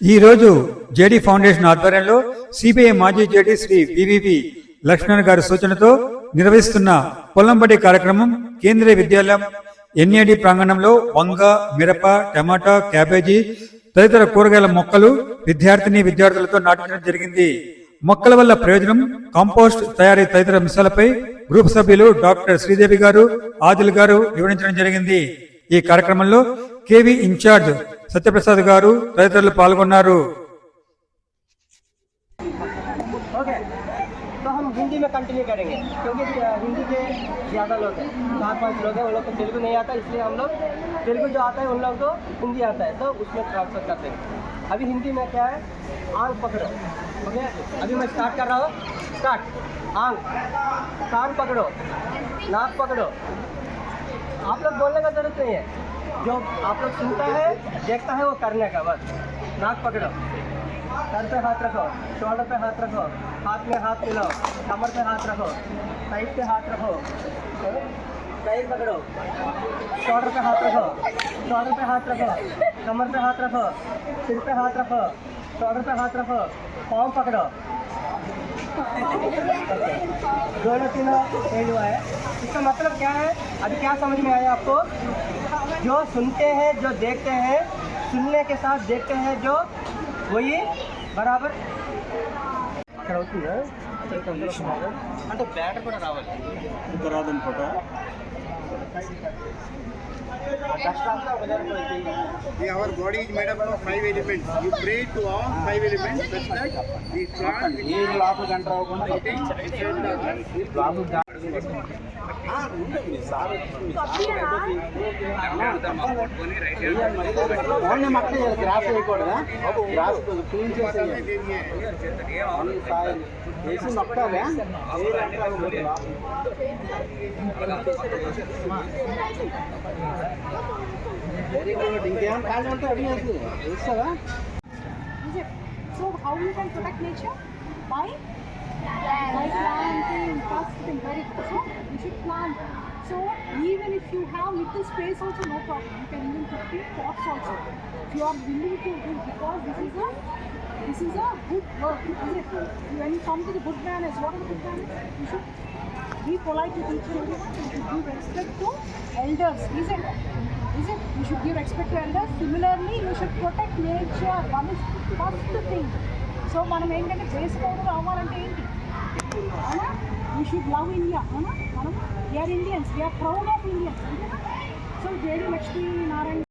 ఈరోజు JD foundation ఆధ్వర్యంలో CBI మాజీ జేడీ శ్రీ వివివి లక్ష్మణ్ గారి సూచనతో నిర్వహిస్తున్న పొలంబడి కార్యక్రమం కేంద్రీయ విద్యాలయం ఎన్ఏడి ప్రాంగణంలో వంగ మిరప టమాటా క్యాబేజీ తదితర కూరగాయల మొక్కలు విద్యార్థిని విద్యార్థులతో నాటించడం జరిగింది. మొక్కల వల్ల ప్రయోజనం కాంపోస్ట్ తయారీ తదితర అంశాలపై గ్రూప్ సభ్యులు డాక్టర్ శ్రీదేవి గారు ఆదిల్ గారు వివరించడం జరిగింది. ఈ కార్యక్రమంలో కేవీ ఇన్ఛార్జ్ సత్యప్రసాద్ గారు తదితరులు పాల్గొన్నారు ओके तो हम हिंदी में कंटिन्यू करेंगे क्योंकि अ, हिंदी के ज़्यादा लोग हैं चार पांच लोग हैं उन लोग को तेलुगु नहीं आता इसलिए हम लोग तेलुगु जो आता है उन लोग को हिंदी आता है तो उसमें ट्रांसफर कर देंगे अभी हिंदी में क्या है आंख पकड़ो ओके अभी मैं स्टार्ट कर रहा हूँ स्टार्ट आंख कान पकड़ो नाक पकड़ो आप लोग बोलने का जरूरत नहीं है जो आप लोग सुनता है, देखता है वो करने का, बस। नाक पकड़ो। सर पे हाथ रखो, शोल्डर पे हाथ रखो, हाथ में हाथ मिलाओ कमर पे हाथ रखो, साइड पे हाथ रखो, साइड पकड़ो, शोल्डर पे हाथ रखो, शोल्डर पे हाथ रखो, कमर पे हाथ रखो, सिर पे हाथ रखो, शोल्डर पे हाथ रखो, पाँव पकड़ो। दोनों तीनों हुआ है। इसका मतलब क्या है? अभी क्या समझ में आया आपको? जो सुनते हैं जो देखते हैं सुनने के साथ देखते हैं जो वही బరాబర్ అక్కడ అవుతుందా అంటే బ్యాటర్ కూడా రావాలి డస్ట్ అంతా our body is made up of five elements. You pray to all five elements such that the plant which only మొత్తం గ్రాస్ వేయకూడదా గ్రాస్ క్లీన్ చేసి వేసి మొక్కాలా వెరీ గుడ్ ఇంకేమైనా కాళ్ళు ఉంటే అడిగేసి వేస్తావా Is it? So how you can protect nature? By by planting, first thing, very good. So you should plant. So even if you have little space also, no problem. You can even put in pots also. If you are willing to do because this is a this is a good work, is it? When you come to the good manners, what are the good manners? You should be polite to each and everyone. You should give respect to elders, is it? Should give respect to elders. Similarly, you should protect nature. One is first thing. So మనం ఏంటంటే చేసుకోవడం రావాలంటే ఏంటి అవునా you should love India అవునా మనం we are Indians we are proud of Indians so JD Lakshmi Narayana